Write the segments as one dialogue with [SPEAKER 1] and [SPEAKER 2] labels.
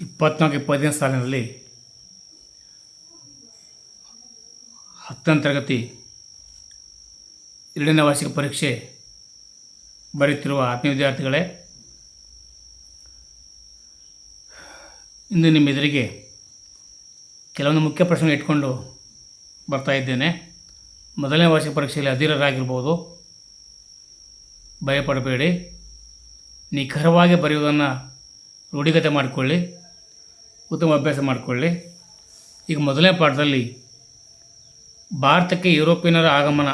[SPEAKER 1] ಇಪ್ಪತ್ನಾಲ್ಕು, ಇಪ್ಪತ್ತೈದನೇ ಸಾಲಿನಲ್ಲಿ ಹತ್ತನೇ ತರಗತಿ ಎರಡನೇ ವಾರ್ಷಿಕ ಪರೀಕ್ಷೆ ಬರೆಯುತ್ತಿರುವ ಆತ್ಮೀಯ ವಿದ್ಯಾರ್ಥಿಗಳೇ, ಇಂದು ನಿಮ್ಮ ಎದುರಿಗೆ ಕೆಲವೊಂದು ಮುಖ್ಯ ಪ್ರಶ್ನೆ ಇಟ್ಕೊಂಡು ಬರ್ತಾ ಇದ್ದೇನೆ. ಮೊದಲನೇ ವಾರ್ಷಿಕ ಪರೀಕ್ಷೆಯಲ್ಲಿ ಅಧೀರರಾಗಿರ್ಬೋದು ಭಯಪಡಬೇಡಿ. ನಿಖರವಾಗಿ ಬರೆಯುವುದನ್ನು ರೂಢಿಗತೆ ಮಾಡಿಕೊಳ್ಳಿ. ಉತ್ತಮ ಅಭ್ಯಾಸ ಮಾಡಿಕೊಳ್ಳಿ. ಈಗ ಮೊದಲನೇ ಪಾಠದಲ್ಲಿ ಭಾರತಕ್ಕೆ ಯುರೋಪಿಯನ್ನರ ಆಗಮನ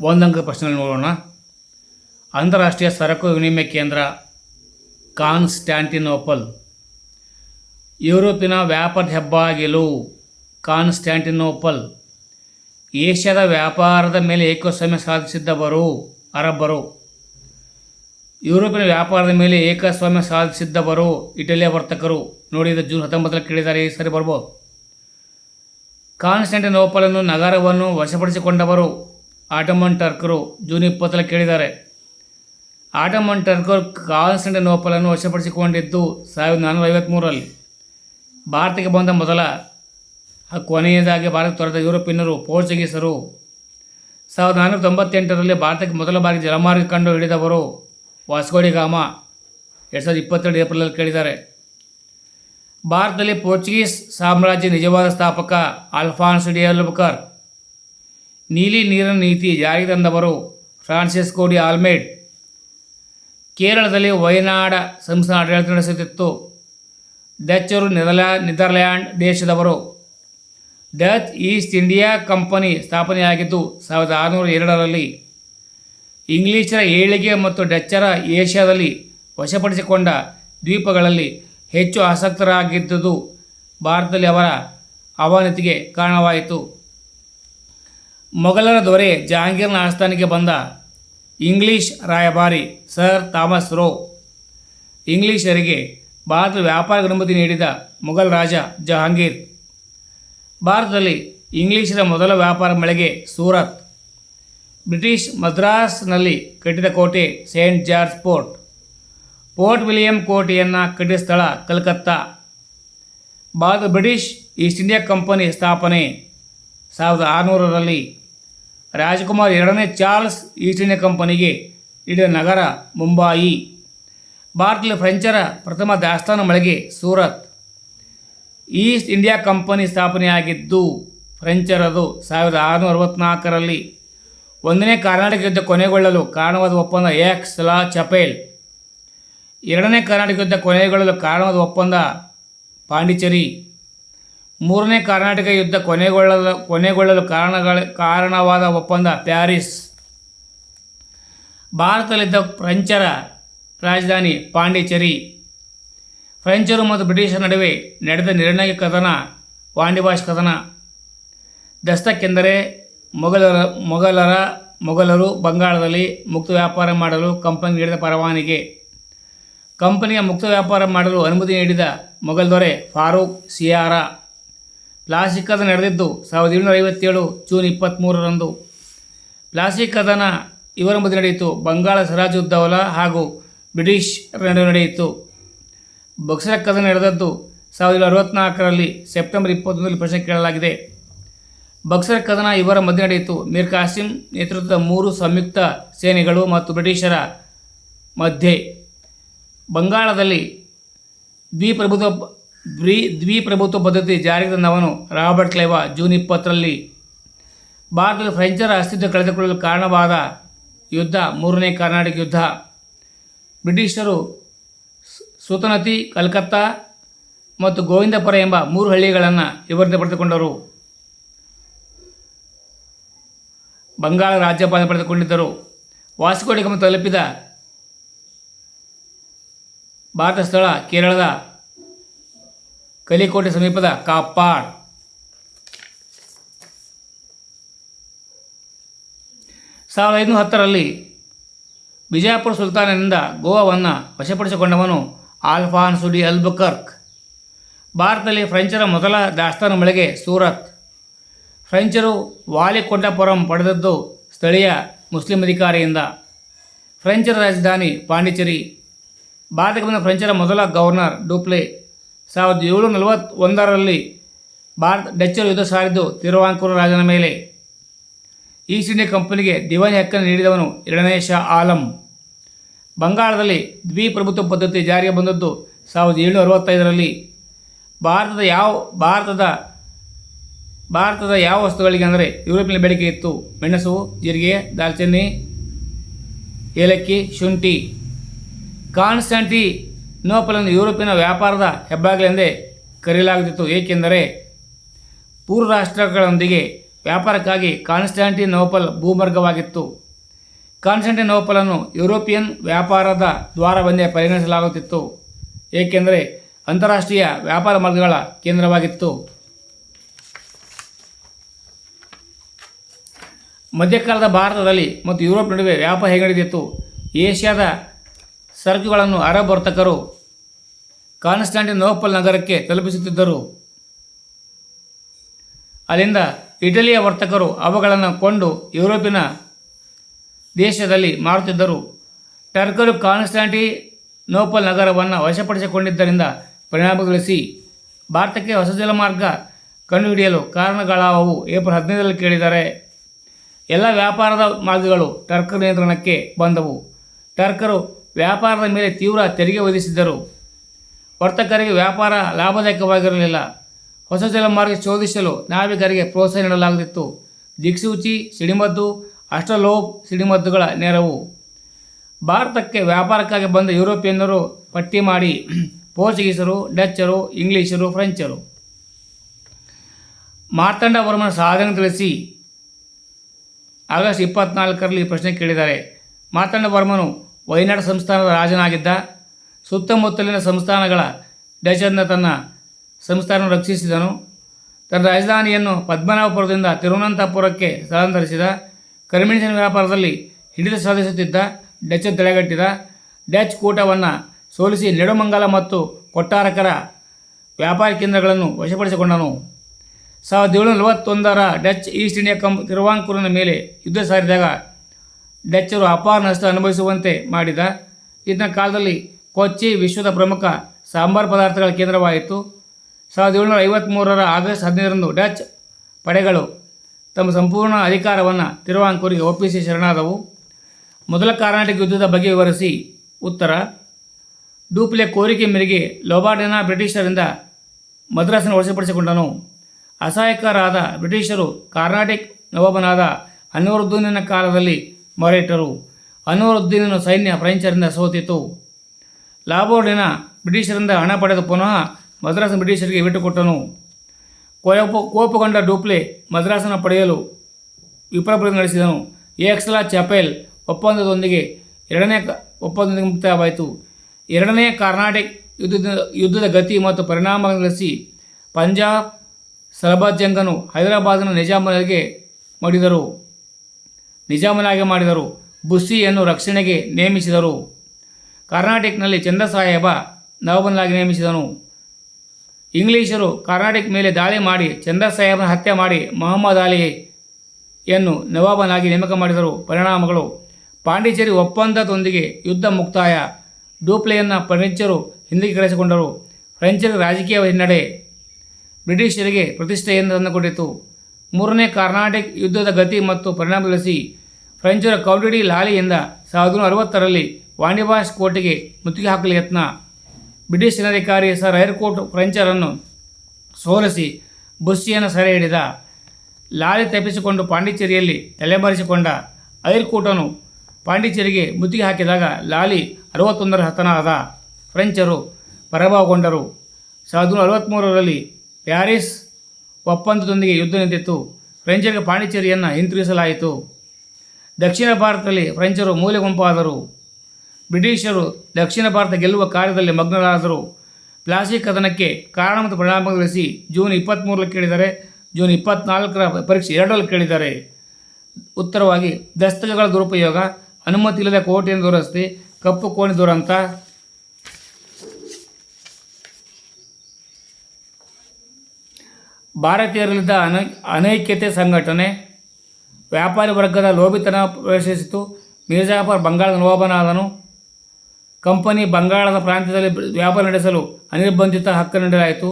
[SPEAKER 1] ಒಂದಂಕ ಪ್ರಶ್ನೆ ನೋಡೋಣ. ಅಂತಾರಾಷ್ಟ್ರೀಯ ಸರಕು ವಿನಿಮಯ ಕೇಂದ್ರ ಕಾನ್ಸ್ಟ್ಯಾಂಟಿನೋಪಲ್ ಯುರೋಪಿನ ವ್ಯಾಪಾರದ ಹೆಬ್ಬಾಗಿಲು ಕಾನ್ಸ್ಟ್ಯಾಂಟಿನೋಪಲ್ ಏಷ್ಯಾದ ವ್ಯಾಪಾರದ ಮೇಲೆ ಏಕಸ್ವಾಮ್ಯ ಸಾಧಿಸಿದ್ದವರು, ಅರಬ್ಬರು. ಯುರೋಪಿನ ವ್ಯಾಪಾರದ ಮೇಲೆ ಏಕಸ್ವಾಮ್ಯ ಸಾಧಿಸಿದ್ದವರು, ಇಟಲಿಯ ವರ್ತಕರು. ನೋಡಿ, ಇದು ಜೂನ್ ಹತ್ತೊಂಬತ್ತರಲ್ಲಿ ಕೇಳಿದ್ದಾರೆ. ಈ ಸರಿ ಬರ್ಬೋದು. ಕಾನ್ಸ್ಟ್ಯಾಂಟಿನೋಪಲನ್ನು ನಗರವನ್ನು ವಶಪಡಿಸಿಕೊಂಡವರು ಆಟಮನ್ ಟರ್ಕರು. ಜೂನ್ ಇಪ್ಪತ್ತರಲ್ಲಿ ಕೇಳಿದ್ದಾರೆ. ಆಟಮನ್ ಟರ್ಕರು ಕಾನ್ಸ್ಟ್ಯಾಂಟಿನೋಪಲನ್ನು ವಶಪಡಿಸಿಕೊಂಡಿದ್ದು ಸಾವಿರದ ನಾನ್ನೂರ ಐವತ್ತ್ಮೂರರಲ್ಲಿ ಭಾರತಕ್ಕೆ ಬಂದ ಮೊದಲ ಕೊನೆಯದಾಗಿ ಭಾರತ ತೊರೆದ ಯುರೋಪಿಯನ್ನರು, ಪೋರ್ಚುಗೀಸರು. ಸಾವಿರದ ನಾನ್ನೂರ ತೊಂಬತ್ತೆಂಟರಲ್ಲಿ ಭಾರತಕ್ಕೆ ಮೊದಲ ಬಾರಿಗೆ ಜಲಮಾರ್ಗ ಕಂಡು ಹಿಡಿದವರು ವಾಸ್ಕೋಡಿ ಗಾಮ ಎರಡು ಸಾವಿರದ ಇಪ್ಪತ್ತೆರಡು ಏಪ್ರಿಲಲ್ಲಿ ಕೇಳಿದ್ದಾರೆ. ಭಾರತದಲ್ಲಿ ಪೋರ್ಚುಗೀಸ್ ಸಾಮ್ರಾಜ್ಯ ನಿಜವಾದ ಸ್ಥಾಪಕ ಅಲ್ಫಾನ್ಸ್ ಡಿ ಅಲ್ಬಕರ್, ನೀಲಿ ನೀರಿನ ನೀತಿ ಜಾರಿಗೆ ತಂದವರು ಫ್ರಾನ್ಸಿಸ್ಕೋ ಡಿ ಆಲ್ಮೇಡ್. ಕೇರಳದಲ್ಲಿ ವಯನಾಡ ಸಂಸ್ಥಾನ ಆಡಳಿತ ನಡೆಸುತ್ತಿತ್ತು. ಡಚ್ಚರು ನೆದರ್ಲ್ಯಾ ನೆದರ್ಲ್ಯಾಂಡ್ ದೇಶದವರು. ಡಚ್ ಈಸ್ಟ್ ಇಂಡಿಯಾ ಕಂಪನಿ ಸ್ಥಾಪನೆಯಾಗಿದ್ದು ಸಾವಿರದ ಆರುನೂರ ಎರಡರಲ್ಲಿ ಇಂಗ್ಲಿಷರ ಏಳಿಗೆ ಮತ್ತು ಡಚ್ಚರ ಏಷ್ಯಾದಲ್ಲಿ ವಶಪಡಿಸಿಕೊಂಡ ದ್ವೀಪಗಳಲ್ಲಿ ಹೆಚ್ಚು ಆಸಕ್ತರಾಗಿದ್ದುದು ಭಾರತದಲ್ಲಿ ಅವರ ಅವನತಿಗೆ ಕಾರಣವಾಯಿತು. ಮೊಘಲರ ದೊರೆ ಜಹಾಂಗೀರ್ನ ಆಸ್ಥಾನಕ್ಕೆ ಬಂದ ಇಂಗ್ಲಿಷ್ ರಾಯಭಾರಿ ಸರ್ ಥಾಮಸ್ ರೋ, ಇಂಗ್ಲಿಷರಿಗೆ ಭಾರತದ ವ್ಯಾಪಾರ ಅನುಮತಿ ನೀಡಿದ ಮೊಘಲ್ ರಾಜ ಜಹಾಂಗೀರ್. ಭಾರತದಲ್ಲಿ ಇಂಗ್ಲಿಷರ ಮೊದಲ ವ್ಯಾಪಾರ ಮಳಿಗೆ ಸೂರತ್. ಬ್ರಿಟಿಷ್ ಮದ್ರಾಸ್ನಲ್ಲಿ ಕಟ್ಟಿದ ಕೋಟೆ Saint George fort. Fort William ಕೋಟೆಯನ್ನು ಕಟ್ಟಿದ ಸ್ಥಳ Calcutta. Bharat British East India company ಸ್ಥಾಪನೆ ಸಾವಿರದ ಆರುನೂರರಲ್ಲಿ ರಾಜಕುಮಾರ್ ಎರಡನೇ ಚಾರ್ಲ್ಸ್ ಈಸ್ಟ್ ಇಂಡಿಯಾ ಕಂಪನಿಗೆ ನೀಡಿದ ನಗರ ಮುಂಬಾಯಿ. ಭಾರತದಲ್ಲಿ ಫ್ರೆಂಚರ ಪ್ರಥಮ ದಾಸ್ತಾನ ಮಳಿಗೆ ಸೂರತ್. ಈಸ್ಟ್ ಇಂಡಿಯಾ ಕಂಪನಿ ಸ್ಥಾಪನೆಯಾಗಿದ್ದು ಫ್ರೆಂಚರದು ಸಾವಿರದ ಆರುನೂರ ಅರವತ್ತ್ನಾಲ್ಕರಲ್ಲಿ ಒಂದನೇ ಕರ್ನಾಟಕ ಯುದ್ಧ ಕೊನೆಗೊಳ್ಳಲು ಕಾರಣವಾದ ಒಪ್ಪಂದ ಎಕ್ಸ್ ಲಾ ಚಪೇಲ್. ಎರಡನೇ ಕರ್ನಾಟಕ ಯುದ್ಧ ಕೊನೆಗೊಳ್ಳಲು ಕಾರಣವಾದ ಒಪ್ಪಂದ ಪಾಂಡಿಚೇರಿ. ಮೂರನೇ ಕರ್ನಾಟಕ ಯುದ್ಧ ಕೊನೆಗೊಳ್ಳಲು ಕೊನೆಗೊಳ್ಳಲು ಕಾರಣಗಳ, ಕಾರಣವಾದ ಒಪ್ಪಂದ ಪ್ಯಾರಿಸ್. ಭಾರತದಲ್ಲಿದ್ದ ಫ್ರೆಂಚರ ರಾಜಧಾನಿ ಪಾಂಡಿಚೇರಿ. ಫ್ರೆಂಚರು ಮತ್ತು ಬ್ರಿಟಿಷರ ನಡುವೆ ನಡೆದ ನಿರ್ಣಯ ಕದನ ವಾಂಡಿಭಾಷ್ ಕದನ. ದಸ್ತಕ್ಕೆಂದರೆ ಮೊಘಲರ ಮೊಘಲರ, ಮೊಘಲರು ಬಂಗಾಳದಲ್ಲಿ ಮುಕ್ತ ವ್ಯಾಪಾರ ಮಾಡಲು ಕಂಪನಿ ನೀಡಿದ ಪರವಾನಗಿ. ಕಂಪನಿಯ ಮುಕ್ತ ವ್ಯಾಪಾರ ಮಾಡಲು ಅನುಮತಿ ನೀಡಿದ ಮೊಘಲ್ ದೊರೆ ಫಾರೂಕ್ ಸಿಯಾರ. ಪ್ಲಾಸ್ಟಿಕ್ ಕದನ ನಡೆದಿದ್ದು ಸಾವಿರದ ಏಳುನೂರ ಐವತ್ತೇಳು ಜೂನ್ ಇಪ್ಪತ್ತ್ಮೂರರಂದು ಪ್ಲಾಸ್ಟಿಕ್ ಕದನ ಇವರ ಮಧ್ಯೆ ನಡೆಯಿತು ಬಂಗಾಳ ಸಿರಾಜುದ್ದೌಲ ಹಾಗೂ ಬ್ರಿಟಿಷ್ ನಡುವೆ ನಡೆಯಿತು. ಬಕ್ಸರ ಕದನ ನಡೆದದ್ದು ಸಾವಿರದ ಅರವತ್ತ್ನಾಲ್ಕರಲ್ಲಿ ಸೆಪ್ಟೆಂಬರ್ ಇಪ್ಪತ್ತೊಂದರಲ್ಲಿ ಪ್ರಶ್ನೆ ಕೇಳಲಾಗಿದೆ. ಬಕ್ಸರ್ ಕದನ ಇವರ ಮಧ್ಯೆ ನಡೆಯಿತು. ಮೀರ್ ಕಾಸಿಂ ನೇತೃತ್ವದ ಮೂರು ಸಂಯುಕ್ತ ಸೇನೆಗಳು ಮತ್ತು ಬ್ರಿಟಿಷರ ಮಧ್ಯೆ. ಬಂಗಾಳದಲ್ಲಿ ದ್ವಿಪ್ರಭುತ್ವ ದ್ವಿ ದ್ವಿಪ್ರಭುತ್ವ ಪದ್ಧತಿ ಜಾರಿಗೆ ತಂದವನು ರಾಬರ್ಟ್ ಕ್ಲೈವ ಜೂನ್ ಇಪ್ಪತ್ತರಲ್ಲಿ. ಭಾರತದ ಫ್ರೆಂಚರ ಅಸ್ತಿತ್ವ ಕಳೆದುಕೊಳ್ಳಲು ಕಾರಣವಾದ ಯುದ್ಧ, ಮೂರನೇ ಕರ್ನಾಟಕ ಯುದ್ಧ. ಬ್ರಿಟಿಷರು ಸುತನತಿ, ಕಲ್ಕತ್ತಾ ಮತ್ತು ಗೋವಿಂದಪುರ ಎಂಬ ಮೂರು ಹಳ್ಳಿಗಳನ್ನು ಇವರಿಂದ ಪಡೆದುಕೊಂಡರು. ಬಂಗಾಳ ರಾಜ್ಯಪಾಲ ಪಡೆದುಕೊಂಡಿದ್ದರು. ವಾಸ್ಕೋಡಿಗಮ ತಲುಪಿದ ಭಾರತ ಸ್ಥಳ ಕೇರಳದ ಕಲಿಕೋಟೆ ಸಮೀಪದ ಕಾಪಾಡ್ ಸಾವಿರದ ಐನೂರ ಹತ್ತರಲ್ಲಿ ಬಿಜಾಪುರ ಸುಲ್ತಾನನಿಂದ ಗೋವಾವನ್ನು ವಶಪಡಿಸಿಕೊಂಡವನು ಆಲ್ಫಾನ್ಸುಡಿ ಅಲ್ಬಕರ್ಕ್. ಭಾರತದಲ್ಲಿ ಫ್ರೆಂಚರ ಮೊದಲ ದಾಸ್ತಾನು ಮಳೆಗೆ ಸೂರತ್. ಫ್ರೆಂಚರು ವಾಲಿಕೊಂಡಪುರಂ ಪಡೆದದ್ದು ಸ್ಥಳೀಯ ಮುಸ್ಲಿಂ ಅಧಿಕಾರಿಯಿಂದ. ಫ್ರೆಂಚರ ರಾಜಧಾನಿ ಪಾಂಡಿಚೇರಿ. ಭಾರತಕ್ಕೆ ಬಂದ ಫ್ರೆಂಚರ ಮೊದಲ ಗವರ್ನರ್ ಡೂಪ್ಲೆ. ಸಾವಿರದ ಏಳು ನಲವತ್ತೊಂದರಲ್ಲಿ ಭಾರತ, ಡಚ್ಚರು ಯುದ್ಧ ಸಾರಿದ್ದು ತಿರುವಾಂಕೂರು ರಾಜನ ಮೇಲೆ. ಈಸ್ಟ್ ಇಂಡಿಯಾ ಕಂಪನಿಗೆ ದಿವಾನಿ ಹಕ್ಕನ್ನು ನೀಡಿದವನು ಎರಡನೇ ಶಾ ಆಲಂ. ಬಂಗಾಳದಲ್ಲಿ ದ್ವಿಪ್ರಭುತ್ವ ಪದ್ಧತಿ ಜಾರಿಗೆ ಬಂದದ್ದು ಸಾವಿರದ ಏಳುನೂರ ಅರವತ್ತೈದರಲ್ಲಿ. ಭಾರತದ ಯಾವ, ಭಾರತದ ಭಾರತದ ಯಾವ ವಸ್ತುಗಳಿಗೆ ಅಂದರೆ ಯುರೋಪಿನ ಬೇಡಿಕೆ ಇತ್ತು? ಮೆಣಸು, ಜೀರಿಗೆ, ದಾಲ್ಚಿನ್ನಿ, ಏಲಕ್ಕಿ, ಶುಂಠಿ. ಕಾನ್ಸ್ಟಾಂಟಿ ನೋಪಲನ್ನು ಯುರೋಪಿನ ವ್ಯಾಪಾರದ ಹೆಬ್ಬಾಗಲೆಂದೇ ಕರೆಯಲಾಗುತ್ತಿತ್ತು. ಏಕೆಂದರೆ ಪೂರ್ವ ರಾಷ್ಟ್ರಗಳೊಂದಿಗೆ ವ್ಯಾಪಾರಕ್ಕಾಗಿ ಕಾನ್ಸ್ಟಾಂಟಿನೋಪಲ್ ಭೂಮಾರ್ಗವಾಗಿತ್ತು. ಕಾನ್ಸ್ಟಾಂಟಿನೋಪಲನ್ನು ಯುರೋಪಿಯನ್ ವ್ಯಾಪಾರದ ದ್ವಾರವೆಂದೇ ಪರಿಗಣಿಸಲಾಗುತ್ತಿತ್ತು. ಏಕೆಂದರೆ ಅಂತಾರಾಷ್ಟ್ರೀಯ ವ್ಯಾಪಾರ ಮಾರ್ಗಗಳ ಕೇಂದ್ರವಾಗಿತ್ತು. ಮಧ್ಯಕಾಲದ ಭಾರತದಲ್ಲಿ ಮತ್ತು ಯುರೋಪ್ ನಡುವೆ ವ್ಯಾಪಾರ ಹೇಗೆ ನಡೆದಿತ್ತು ಏಷ್ಯಾದ ಸರಕುಗಳನ್ನು ಅರಬ್ ವರ್ತಕರು ಕಾನ್ಸ್ಟಾಂಟಿನೋಪಲ್ ನಗರಕ್ಕೆ ತಲುಪಿಸುತ್ತಿದ್ದರು. ಅಲ್ಲಿಂದ ಇಟಲಿಯ ವರ್ತಕರು ಅವುಗಳನ್ನು ಕೊಂಡು ಯುರೋಪಿನ ದೇಶದಲ್ಲಿ ಮಾರುತ್ತಿದ್ದರು. ಟರ್ಕರು ಕಾನ್ಸ್ಟಾಂಟಿನೋಪಲ್ ನಗರವನ್ನು ವಶಪಡಿಸಿಕೊಂಡಿದ್ದರಿಂದ ಪರಿಣಾಮಗೊಳಿಸಿ ಭಾರತಕ್ಕೆ ಹೊಸ ಜಲಮಾರ್ಗ ಕಂಡುಹಿಡಿಯಲು ಕಾರಣಗಳಾವವು ಏಪ್ರಿಲ್ ಹದಿನೈದರಲ್ಲಿ ಕೇಳಿದ್ದಾರೆ. ಎಲ್ಲ ವ್ಯಾಪಾರದ ಮಾರ್ಗಗಳು ಟರ್ಕರ್ ನಿಯಂತ್ರಣಕ್ಕೆ ಬಂದವು. ಟರ್ಕರು ವ್ಯಾಪಾರದ ಮೇಲೆ ತೀವ್ರ ತೆರಿಗೆ ವಿಧಿಸಿದ್ದರು. ವರ್ತಕರಿಗೆ ವ್ಯಾಪಾರ ಲಾಭದಾಯಕವಾಗಿರಲಿಲ್ಲ. ಹೊಸ ಜಲಮಾರ್ಗ ಶೋಧಿಸಲು ನಾವಿಕರಿಗೆ ಪ್ರೋತ್ಸಾಹ ನೀಡಲಾಗುತ್ತಿತ್ತು ದಿಕ್ಸೂಚಿ, ಸಿಡಿಮದ್ದು ಅಷ್ಟಲೋಪ್ ಸಿಡಿಮದ್ದುಗಳ ನೆರವು. ಭಾರತಕ್ಕೆ ವ್ಯಾಪಾರಕ್ಕಾಗಿ ಬಂದ ಯುರೋಪಿಯನ್ನರು ಪಟ್ಟಿ ಮಾಡಿ ಪೋರ್ಚುಗೀಸರು, ಡಚ್ಚರು, ಇಂಗ್ಲೀಷರು, ಫ್ರೆಂಚರು. ಮಾರ್ತಾಂಡವರ್ಮನ ಸಾಧನೆ ತಿಳಿಸಿ ಆಗಸ್ಟ್ ಇಪ್ಪತ್ನಾಲ್ಕರಲ್ಲಿ ಈ ಪ್ರಶ್ನೆ ಕೇಳಿದ್ದಾರೆ. ಮಾರ್ತಾಂಡವರ್ಮನು ವಯನಾಡ ಸಂಸ್ಥಾನದ ರಾಜನಾಗಿದ್ದ. ಸುತ್ತಮುತ್ತಲಿನ ಸಂಸ್ಥಾನಗಳ ಡಚನ್ನ ತನ್ನ ಸಂಸ್ಥಾನ ರಕ್ಷಿಸಿದನು. ತನ್ನ ರಾಜಧಾನಿಯನ್ನು ಪದ್ಮನಾಭಪುರದಿಂದ ತಿರುವನಂತಪುರಕ್ಕೆ ಸ್ಥಳಾಂತರಿಸಿದ. ಕರಿಮೆಣಸಿನ ವ್ಯಾಪಾರದಲ್ಲಿ ಹಿಡಿತ ಸಾಧಿಸುತ್ತಿದ್ದ. ಡಚ್ ತಡೆಗಟ್ಟಿದ. ಡಚ್ ಕೂಟವನ್ನು ಸೋಲಿಸಿ ನೆಡುಮಂಗಲ ಮತ್ತು ಕೊಟ್ಟಾರಕರ ವ್ಯಾಪಾರ ಕೇಂದ್ರಗಳನ್ನು ವಶಪಡಿಸಿಕೊಂಡನು. ಸಾವಿರದ ಏಳುನೂರ ನಲವತ್ತೊಂದರ ಡಚ್ ಈಸ್ಟ್ ಇಂಡಿಯಾ ಕಂಪ್ ತಿರುವಾಂಕೂರಿನ ಮೇಲೆ ಯುದ್ಧ ಸಾರಿದಾಗ ಡಚ್ಚರು ಅಪಾರ ನಷ್ಟ ಅನುಭವಿಸುವಂತೆ ಮಾಡಿದ. ಇದನ್ನ ಕಾಲದಲ್ಲಿ ಕೊಚ್ಚಿ ವಿಶ್ವದ ಪ್ರಮುಖ ಸಾಂಬಾರ್ ಪದಾರ್ಥಗಳ ಕೇಂದ್ರವಾಯಿತು ಸಾವಿರದ ಏಳುನೂರ ಐವತ್ತ್ಮೂರರ ಆಗಸ್ಟ್ ಹದಿನೈದರಂದು ಡಚ್ ಪಡೆಗಳು ತಮ್ಮ ಸಂಪೂರ್ಣ ಅಧಿಕಾರವನ್ನು ತಿರುವಾಂಕೂರಿಗೆ ಒಪ್ಪಿಸಿ ಶರಣಾದವು. ಮೊದಲ ಕರ್ನಾಟಕ ಯುದ್ಧದ ಬಗ್ಗೆ ವಿವರಿಸಿ ಉತ್ತರ. ಡೂಪ್ಲೆ ಕೋರಿಕೆ ಮೇರೆಗೆ ಲೋಬಾರ್ಡಿನ ಬ್ರಿಟಿಷರಿಂದ ಮದ್ರಾಸನ್ನು ವಶಪಡಿಸಿಕೊಂಡನು. ಅಸಹಾಯಕರಾದ ಬ್ರಿಟಿಷರು ಕಾರ್ನಾಟಿಕ್ ನವಾಬನಾದ ಅನ್ವರುದ್ದೀನನ ಕಾಲದಲ್ಲಿ ಮೊರೆಯಿಟ್ಟರು. ಅನ್ವರುದ್ದೀನನ ಸೈನ್ಯ ಫ್ರೆಂಚರಿಂದ ಸೋತಿತು ಲಾಬೋರ್ಡಿನ ಬ್ರಿಟಿಷರಿಂದ ಹಣ ಪಡೆದು ಪುನಃ ಮದ್ರಾಸ್ ಬ್ರಿಟಿಷರಿಗೆ ಬಿಟ್ಟುಕೊಟ್ಟನು. ಕೋಪ ಕೋಪಗೊಂಡ ಡೂಪ್ಲೆ ಮದ್ರಾಸನ್ನು ಪಡೆಯಲು ವಿಪ್ರಪ್ರ ನಡೆಸಿದನು. ಏಕ್ಸಲಾ ಚಾಪೆಲ್ ಒಪ್ಪಂದದೊಂದಿಗೆ ಎರಡನೇ ಒಪ್ಪಂದದೊಂದಿಗೆ ಮುಕ್ತವಾಯಿತು. ಎರಡನೇ ಕಾರ್ನಾಟಿಕ್ ಯುದ್ಧದ ಯುದ್ಧದ ಗತಿ ಮತ್ತು ಪರಿಣಾಮ ನಡೆಸಿ ಪಂಜಾಬ್ ಸಲಬಾದ್ ಜಂಗನು ಹೈದರಾಬಾದನ ನಿಜಾಮನಿಗೆ ಮಾಡಿದರು. ನಿಜಾಮನಾಗಿ ಮಾಡಿದರು. ಬುಸ್ಸಿಯನ್ನು ರಕ್ಷಣೆಗೆ ನೇಮಿಸಿದರು. ಕರ್ನಾಟಕನಲ್ಲಿ ಚಂದ್ರಸಾಹೇಬ ನವಾಬನಾಗಿ ನೇಮಿಸಿದನು. ಇಂಗ್ಲಿಷರು ಕರ್ನಾಟಕ ಮೇಲೆ ದಾಳಿ ಮಾಡಿ ಚಂದ್ರಸಾಹೇಬನ ಹತ್ಯೆ ಮಾಡಿ ಮೊಹಮ್ಮದ್ ಅಲಿಯನ್ನು ನವಾಬನಾಗಿ ನೇಮಕ ಮಾಡಿದರು. ಪರಿಣಾಮಗಳು ಪಾಂಡಿಚೇರಿ ಒಪ್ಪಂದದೊಂದಿಗೆ ಯುದ್ಧ ಮುಕ್ತಾಯ. ಡೂಪ್ಲೆಯನ್ನು ಫ್ರೆಂಚರು ಹಿಂದಿಗೆ ಕರೆಸಿಕೊಂಡರು. ಫ್ರೆಂಚರ ರಾಜಕೀಯ ಹಿನ್ನಡೆ ಬ್ರಿಟಿಷರಿಗೆ ಪ್ರತಿಷ್ಠೆಯನ್ನು ತಂದುಕೊಟ್ಟಿತು ಮೂರನೇ ಕಾರ್ನಾಟಿಕ್ ಯುದ್ಧದ ಗತಿ ಮತ್ತು ಪರಿಣಾಮ ಪರಿಣಾಮಗೊಳಿಸಿ ಫ್ರೆಂಚರ ಕೌಡಿಡಿ ಲಾಲಿಯಿಂದ ಸಾವಿರದ ಒಂಬೈನೂರ ಅರವತ್ತರಲ್ಲಿ ವಾಣಿಭಾಷ್ ಕೋಟೆಗೆ ಮುತ್ತಿಗೆ ಹಾಕಲು ಯತ್ನ. ಬ್ರಿಟಿಷ್ ಸೇನಾಧಿಕಾರಿ ಸರ್ ಏರ್ಕೋಟ್ ಫ್ರೆಂಚರನ್ನು ಸೋಲಿಸಿ ಬುಸ್ಸಿಯನ್ನು ಸೆರೆ ಹಿಡಿದ. ಲಾಲಿ ತಪ್ಪಿಸಿಕೊಂಡು ಪಾಂಡಿಚೇರಿಯಲ್ಲಿ ತಲೆಮರೆಸಿಕೊಂಡ ಐರ್ಕೋಟನು ಪಾಂಡಿಚೇರಿಗೆ ಮುತ್ತಿಗೆ ಹಾಕಿದಾಗ ಲಾಲಿ ಅರವತ್ತೊಂದರ ಹತನಾದ ಫ್ರೆಂಚರು ಪರಾಭವಗೊಂಡರು. ಸಾವಿರದ ಅರವತ್ತ್ಮೂರರಲ್ಲಿ ಪ್ಯಾರಿಸ್ ಒಪ್ಪಂದದೊಂದಿಗೆ ಯುದ್ಧ ನಿಂತಿತ್ತು ಫ್ರೆಂಚರಿಗೆ ಪಾಂಡಿಚೇರಿಯನ್ನು ಹಿಂತಿರುಗಿಸಲಾಯಿತು. ದಕ್ಷಿಣ ಭಾರತದಲ್ಲಿ ಫ್ರೆಂಚರು ಮೂಲೆ ಗುಂಪಾದರು ಬ್ರಿಟಿಷರು ದಕ್ಷಿಣ ಭಾರತ ಗೆಲ್ಲುವ ಕಾರ್ಯದಲ್ಲಿ ಮಗ್ನರಾದರು. ಪ್ಲಾಸಿ ಕದನಕ್ಕೆ ಕಾರಣ ಮತ್ತು ಪರಿಣಾಮಗೊಳಿಸಿ ಜೂನ್ ಇಪ್ಪತ್ತ್ಮೂರರಲ್ಲಿ ಕೇಳಿದರೆ, ಜೂನ್ ಇಪ್ಪತ್ನಾಲ್ಕರ ಪರೀಕ್ಷೆ ಎರಡರಲ್ಲಿ ಕೇಳಿದ್ದಾರೆ ಉತ್ತರವಾಗಿ, ದಸ್ತಕಗಳ ದುರುಪಯೋಗ, ಅನುಮತಿ ಇಲ್ಲದ ಕೋಟೆಯನ್ನು ದುರಸ್ತಿ, ಕಪ್ಪು ಕೋಣೆ ದುರಂತ ಭಾರತೀಯರಲ್ಲಿದ್ದ ಅನ, ಅನೈಕ್ಯತೆ ಸಂಘಟನೆ ವ್ಯಾಪಾರಿ ವರ್ಗದ ಲೋಭಿತನ ಪ್ರವೇಶಿಸಿತು. ಮಿರ್ಜಾಫರ್ ಬಂಗಾಳದ ನವಾಬನಾದನು. ಕಂಪನಿ ಬಂಗಾಳದ ಪ್ರಾಂತ್ಯದಲ್ಲಿ ವ್ಯಾಪಾರ ನಡೆಸಲು ಅನಿರ್ಬಂಧಿತ ಹಕ್ಕು ನೀಡಲಾಯಿತು.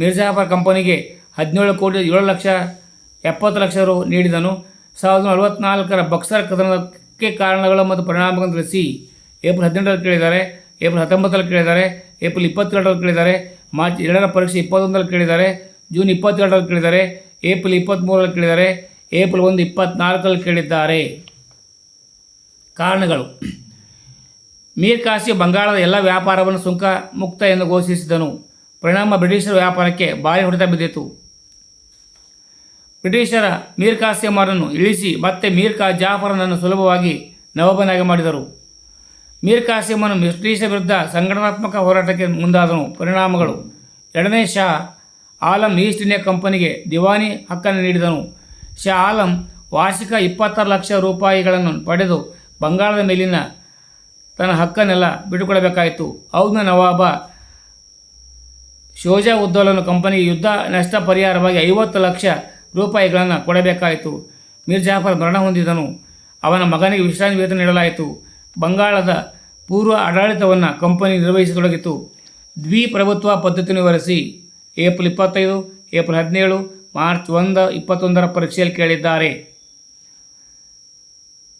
[SPEAKER 1] ಮಿರ್ಜಾಫರ್ ಕಂಪನಿಗೆ ಹದಿನೇಳು ಕೋಟಿ ಏಳು ಲಕ್ಷ ಎಪ್ಪತ್ತು ಲಕ್ಷ ರು ನೀಡಿದನು. ಸಾವಿರದ ನಲವತ್ನಾಲ್ಕರ ಬಕ್ಸರ್ ಕದನಕ್ಕೆ ಕಾರಣಗಳು ಮತ್ತು ಪರಿಣಾಮಗಳನ್ನು ತಿಳಿಸಿ ಏಪ್ರಿಲ್ ಹದಿನೆಂಟರಲ್ಲಿ ಕೇಳಿದ್ದಾರೆ, ಏಪ್ರಿಲ್ ಹತ್ತೊಂಬತ್ತರಲ್ಲಿ ಕೇಳಿದ್ದಾರೆ, ಏಪ್ರಿಲ್ ಇಪ್ಪತ್ತೆರಡರಲ್ಲಿ ಕೇಳಿದ್ದಾರೆ, ಮಾರ್ಚ್ ಎರಡರ ಪರೀಕ್ಷೆ ಇಪ್ಪತ್ತೊಂದರಲ್ಲಿ ಕೇಳಿದ್ದಾರೆ. ಜೂನ್ ಇಪ್ಪತ್ತೆರಡರಲ್ಲಿ ಕೇಳಿದ್ದಾರೆ, ಏಪ್ರಿಲ್ ಇಪ್ಪತ್ತ್ಮೂರರಲ್ಲಿ ಕೇಳಿದ್ದಾರೆ, ಏಪ್ರಿಲ್ ಒಂದು ಇಪ್ಪತ್ತ್ನಾಲ್ಕರಲ್ಲಿ ಕೇಳಿದ್ದಾರೆ. ಕಾರಣಗಳು. ಮೀರ್ ಕಾಸಿ ಬಂಗಾಳದ ಎಲ್ಲ ವ್ಯಾಪಾರವನ್ನು ಸುಂಕ ಮುಕ್ತ ಎಂದು ಘೋಷಿಸಿದನು. ಪರಿಣಾಮ ಬ್ರಿಟಿಷರ ವ್ಯಾಪಾರಕ್ಕೆ ಭಾರಿ ಹೊಡೆತ ಬಿದ್ದಿತು. ಬ್ರಿಟಿಷರ ಮೀರ್ ಕಾಸಿಮರನ್ನು ಇಳಿಸಿ ಮತ್ತೆ ಮೀರ್ ಕಾ ಜಾಫರನನ್ನು ಸುಲಭವಾಗಿ ನವಾಬನಾಗಿ ಮಾಡಿದರು. ಮೀರ್ ಕಾಸಿಮನು ಬ್ರಿಟಿಷರ ವಿರುದ್ಧ ಸಂಘಟನಾತ್ಮಕ ಹೋರಾಟಕ್ಕೆ ಮುಂದಾದನು. ಪರಿಣಾಮಗಳು. ಎರಡನೇ ಶಾ ಆಲಂ ಈಸ್ಟ್ ಇಂಡಿಯಾ ಕಂಪನಿಗೆ ದಿವಾನಿ ಹಕ್ಕನ್ನು ನೀಡಿದನು. ಶಾ ಆಲಂ ವಾರ್ಷಿಕ ಇಪ್ಪತ್ತಾರು ಲಕ್ಷ ರೂಪಾಯಿಗಳನ್ನು ಪಡೆದು ಬಂಗಾಳದ ಮೇಲಿನ ತನ್ನ ಹಕ್ಕನ್ನೆಲ್ಲ ಬಿಟ್ಟುಕೊಡಬೇಕಾಯಿತು. ಔದ್ನ ನವಾಬ ಶೋಜಾ ಉದ್ದೋಲನ ಕಂಪನಿಗೆ ಯುದ್ಧ ನಷ್ಟ ಪರಿಹಾರವಾಗಿ ಐವತ್ತು ಲಕ್ಷ ರೂಪಾಯಿಗಳನ್ನು ಕೊಡಬೇಕಾಯಿತು. ಮೀರ್ ಜಾಫರ್ ಮರಣ ಹೊಂದಿದನು. ಅವನ ಮಗನಿಗೆ ವಿಶ್ರಾಂತಿ ವೇತನ ನೀಡಲಾಯಿತು. ಬಂಗಾಳದ ಪೂರ್ವ ಆಡಳಿತವನ್ನು ಕಂಪನಿ ನಿರ್ವಹಿಸತೊಡಗಿತು. ದ್ವಿಪ್ರಭುತ್ವ ಪದ್ಧತಿಯನ್ನು ವಿವರಿಸಿ. ಏಪ್ರಿಲ್ ಇಪ್ಪತ್ತೈದು, ಏಪ್ರಿಲ್ ಹದಿನೇಳು, ಮಾರ್ಚ್ ಒಂದು, ಇಪ್ಪತ್ತೊಂದರ ಪರೀಕ್ಷೆಯಲ್ಲಿ ಕೇಳಿದ್ದಾರೆ.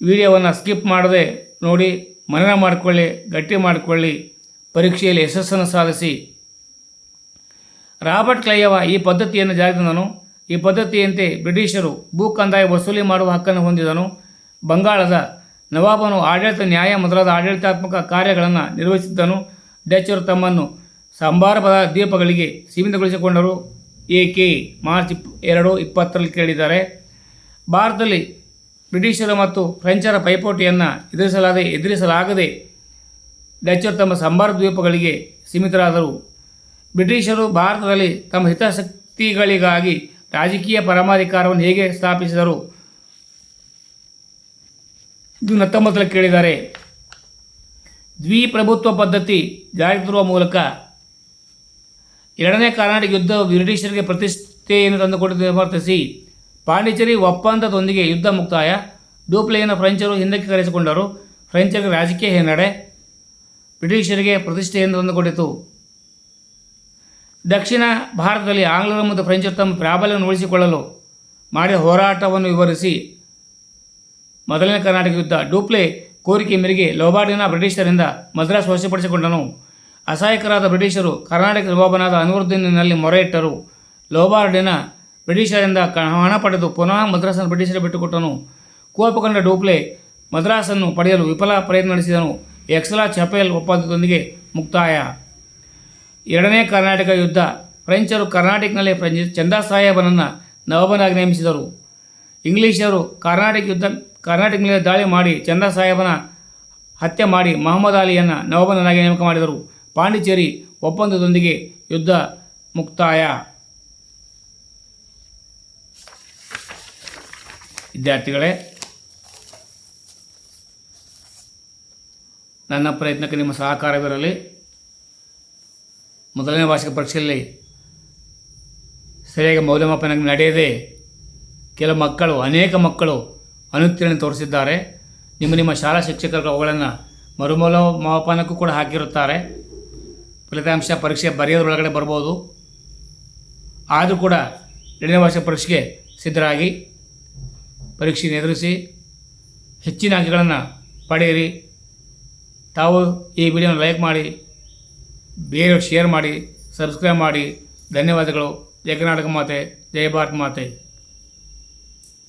[SPEAKER 1] ವಿಡಿಯೋವನ್ನು ಸ್ಕಿಪ್ ಮಾಡದೆ ನೋಡಿ, ಮನನ ಮಾಡಿಕೊಳ್ಳಿ, ಗಟ್ಟಿ ಮಾಡಿಕೊಳ್ಳಿ, ಪರೀಕ್ಷೆಯಲ್ಲಿ ಯಶಸ್ಸನ್ನು ಸಾಧಿಸಿ. ರಾಬರ್ಟ್ ಕ್ಲೈಯವ ಈ ಪದ್ಧತಿಯನ್ನು ಜಾರಿದನು ಈ ಪದ್ಧತಿಯಂತೆ ಬ್ರಿಟಿಷರು ಭೂ ಕಂದಾಯ ವಸೂಲಿ ಮಾಡುವ ಹಕ್ಕನ್ನು ಹೊಂದಿದನು. ಬಂಗಾಳದ ನವಾಬನು ಆಡಳಿತ ನ್ಯಾಯ ಮೊದಲಾದ ಆಡಳಿತಾತ್ಮಕ ಕಾರ್ಯಗಳನ್ನು ನಿರ್ವಹಿಸಿದ್ದನು. ಡಚ್ಚರು ತಮ್ಮನ್ನು ಸಂಬಾರ ಪದ ದ್ವೀಪಗಳಿಗೆ ಸೀಮಿತಗೊಳಿಸಿಕೊಂಡರು. ಏಕೆ ಮಾರ್ಚ್ ಎರಡು ಇಪ್ಪತ್ತರಲ್ಲಿ ಕೇಳಿದ್ದಾರೆ. ಭಾರತದಲ್ಲಿ ಬ್ರಿಟಿಷರು ಮತ್ತು ಫ್ರೆಂಚರ ಪೈಪೋಟಿಯನ್ನು ಎದುರಿಸಲಾದ, ಎದುರಿಸಲಾಗದೆ ಡಚ್ಚರು ತಮ್ಮ ಸಂಬಾರ ದ್ವೀಪಗಳಿಗೆ ಸೀಮಿತರಾದರು. ಬ್ರಿಟಿಷರು ಭಾರತದಲ್ಲಿ ತಮ್ಮ ಹಿತಾಸಕ್ತಿಗಳಿಗಾಗಿ ರಾಜಕೀಯ ಪರಮಾಧಿಕಾರವನ್ನು ಹೇಗೆ ಸ್ಥಾಪಿಸಿದರು? ಇದು ಹತ್ತೊಂಬತ್ತರಲ್ಲಿ ಕೇಳಿದ್ದಾರೆ. ದ್ವಿಪ್ರಭುತ್ವ ಪದ್ಧತಿ ಜಾರಿ ತರುವ ಮೂಲಕ ಎರಡನೇ ಕರ್ನಾಟಕ ಯುದ್ಧ ಬ್ರಿಟಿಷರಿಗೆ ಪ್ರತಿಷ್ಠೆಯನ್ನು ತಂದುಕೊಟ್ಟಿದ್ದು ವರ್ತಿಸಿ ಪಾಂಡಿಚೇರಿ ಒಪ್ಪಂದದೊಂದಿಗೆ ಯುದ್ಧ ಮುಕ್ತಾಯ. ಡೂಪ್ಲೆಯನ್ನು ಫ್ರೆಂಚರು ಹಿಂದಕ್ಕೆ ಕರೆಸಿಕೊಂಡರು. ಫ್ರೆಂಚರಿಗೆ ರಾಜಕೀಯ ಹಿನ್ನಡೆ ಬ್ರಿಟಿಷರಿಗೆ ಪ್ರತಿಷ್ಠೆಯನ್ನು ತಂದುಕೊಟ್ಟಿತು. ದಕ್ಷಿಣ ಭಾರತದಲ್ಲಿ ಆಂಗ್ಲರು ಮತ್ತು ಫ್ರೆಂಚರು ತಮ್ಮ ಪ್ರಾಬಲ್ಯವನ್ನು ಉಳಿಸಿಕೊಳ್ಳಲು ಮಾಡಿದ ಹೋರಾಟವನ್ನು ವಿವರಿಸಿ. ಮೊದಲನೇ ಕರ್ನಾಟಕ ಯುದ್ಧ. ಡೂಪ್ಲೆ ಕೋರಿಕೆ ಮೇರೆಗೆ ಲೋಬಾಡಿನ ಬ್ರಿಟಿಷರಿಂದ ಮದ್ರಾಸ್ ವಶಪಡಿಸಿಕೊಂಡನು. ಅಸಹಾಯಕರಾದ ಬ್ರಿಟಿಷರು ಕರ್ನಾಟಕ ನವಾಬನಾದ ಅನ್ವರುದ್ದೀನಲ್ಲಿ ಮೊರೆ ಇಟ್ಟರು ಲೋಬಾರ್ಡಿನ ಬ್ರಿಟಿಷರಿಂದ ಹಣ ಪಡೆದು ಪುನಃ ಮದ್ರಾಸನ್ನು ಬ್ರಿಟಿಷರಿಗೆ ಬಿಟ್ಟುಕೊಟ್ಟನು. ಕೋಪಗೊಂಡ ಡೂಪ್ಲೆ ಮದ್ರಾಸನ್ನು ಪಡೆಯಲು ವಿಫಲ ಪ್ರಯತ್ನ ನಡೆಸಿದನು. ಎಕ್ಸಲಾ ಚಪೇಲ್ ಒಪ್ಪಂದದೊಂದಿಗೆ ಮುಕ್ತಾಯ. ಎರಡನೇ ಕರ್ನಾಟಕ ಯುದ್ಧ. ಫ್ರೆಂಚರು ಕರ್ನಾಟಕನಲ್ಲಿ ಫ್ರೆಂಚ್ ಸಾಹೇಬನನ್ನು ನವಾಬನಾಗಿ ನೇಮಿಸಿದರು. ಇಂಗ್ಲಿಷರು ಕರ್ನಾಟಕ ಯುದ್ಧ ಕರ್ನಾಟಕ ಮೇಲೆ ದಾಳಿ ಮಾಡಿ ಚಂದಾ ಸಾಹೇಬನ ಹತ್ಯೆ ಮಾಡಿ ಮಹಮ್ಮದ್ ಅಲಿಯನ್ನು ನವಾಬನಾಗಿ ನೇಮಕ ಮಾಡಿದರು. ಪಾಂಡಿಚೇರಿ ಒಪ್ಪಂದದೊಂದಿಗೆ ಯುದ್ಧ ಮುಕ್ತಾಯ. ವಿದ್ಯಾರ್ಥಿಗಳೇ, ನನ್ನ ಪ್ರಯತ್ನಕ್ಕೆ ನಿಮ್ಮ ಸಹಕಾರವಿರಲಿ. ಮೊದಲನೇ ವಾರ್ಷಿಕ ಪರೀಕ್ಷೆಯಲ್ಲಿ ಸರಿಯಾಗಿ ಮೌಲ್ಯಮಾಪನ ನಡೆಯದೆ ಕೆಲವು ಮಕ್ಕಳು, ಅನೇಕ ಮಕ್ಕಳು ಅನುತ್ತೀರ್ಣ ತೋರಿಸಿದ್ದಾರೆ. ನಿಮ್ಮ ನಿಮ್ಮ ಶಾಲಾ ಶಿಕ್ಷಕರು ಅವುಗಳನ್ನು ಮರುಮೌಲ್ಯಮಾಪನಕ್ಕೂ ಕೂಡ ಹಾಕಿರುತ್ತಾರೆ. ಫಲಿತಾಂಶ ಪರೀಕ್ಷೆ ಬರೆಯೋದ್ರೊಳಗಡೆ ಬರ್ಬೋದು. ಆದರೂ ಕೂಡ ಎರಡನೇ ವರ್ಷ ಪರೀಕ್ಷೆಗೆ ಸಿದ್ಧರಾಗಿ, ಪರೀಕ್ಷೆಯನ್ನು ಎದುರಿಸಿ, ಹೆಚ್ಚಿನ ಅಂಕಗಳನ್ನು ಪಡೆಯಿರಿ. ತಾವು ಈ ವಿಡಿಯೋನ ಲೈಕ್ ಮಾಡಿ ಬೇರೆ ಶೇರ್ ಮಾಡಿ, ಸಬ್ಸ್ಕ್ರೈಬ್ ಮಾಡಿ. ಧನ್ಯವಾದಗಳು. ಜಯ ಕರ್ನಾಟಕ ಮಾತೆ ಜಯ ಭಾರತ್ ಮಾತೆ.